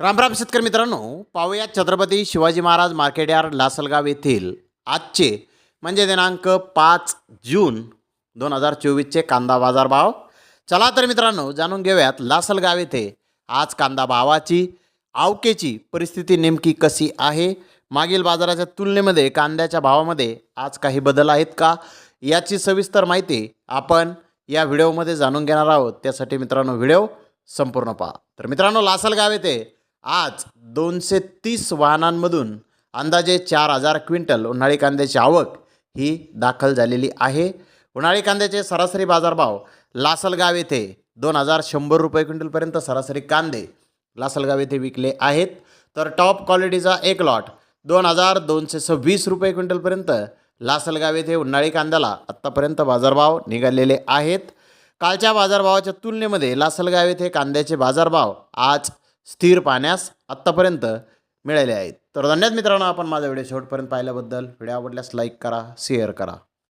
रामराम शेतकरी मित्रांनो पाहूया छत्रपती शिवाजी महाराज मार्केट यार्ड लासलगाव येथील आजचे म्हणजे दिनांक पाच जून दोन हजार चोवीसचे कांदा बाजार भाव चला तर मित्रांनो जाणून घेऊयात लासलगाव येथे आज कांदा भावाची आवकेची परिस्थिती नेमकी कशी आहे? मागील बाजाराच्या तुलनेमध्ये कांद्याच्या भावामध्ये आज काही बदल आहेत का? याची सविस्तर माहिती आपण या व्हिडिओमध्ये जाणून घेणार आहोत. त्यासाठी मित्रांनो व्हिडिओ संपूर्ण पहा. तर मित्रांनो लासलगाव येथे आज दोनशे तीस वाहनांमधून अंदाजे चार हजार क्विंटल उन्हाळी कांद्याची आवक ही दाखल झालेली आहे. उन्हाळी कांद्याचे सरासरी बाजारभाव लासलगाव येथे दोन हजार शंभर रुपये क्विंटलपर्यंत सरासरी कांदे लासलगाव येथे विकले आहेत. तर टॉप क्वालिटीचा एक लॉट दोन हजार दोनशे सव्वीस रुपये क्विंटलपर्यंत लासलगाव येथे उन्हाळी कांद्याला आत्तापर्यंत बाजारभाव निघालेले आहेत. कालच्या बाजारभावाच्या तुलनेमध्ये लासलगाव येथे कांद्याचे बाजारभाव आज स्थिर पाहण्यास आत्तापर्यंत मिळाले आहेत. तर धन्यवाद मित्रांनो आपण माझा व्हिडिओ शेवटपर्यंत पाहिल्याबद्दल. व्हिडिओ आवडल्यास लाईक करा शेअर करा.